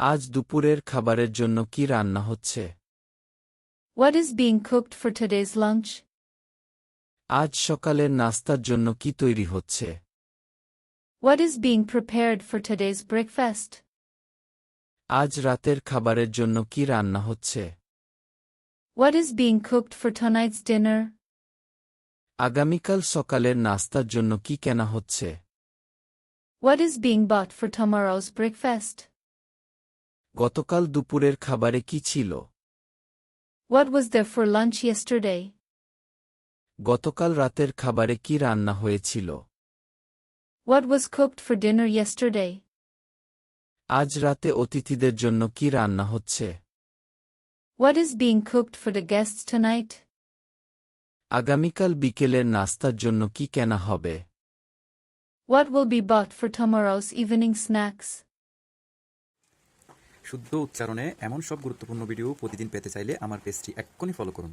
আজ দুপুরের খাবারের জন্য কি রান্না হচ্ছে What is being cooked for today's lunch? আজ সকালের নাস্তার জন্য কি তৈরি হচ্ছে What is being prepared for today's breakfast? আজ রাতের খাবারের জন্য কি রান্না হচ্ছে What is being cooked for tonight's dinner? আগামীকাল সকালের নাস্তার জন্য কি কেনা হচ্ছে What is being bought for tomorrow's breakfast? গতকাল দুপুরের খাবারে কি ছিল What was there for lunch yesterday? গতকাল রাতের খাবারে কি রান্না হয়েছিল What was cooked for dinner yesterday? আজ রাতে অতিথিদের জন্য কি রান্না হচ্ছে What is being cooked for the guests tonight? আগামীকাল বিকেলের নাস্তার জন্য কি কেনা হবে What will be bought for tomorrow's evening snacks? শুদ্ধ উচ্চারণে এমন সব গুরুত্বপূর্ণ ভিডিও প্রতিদিন পেতে চাইলে আমার পেজটি এক্ষুনি ফলো করুন।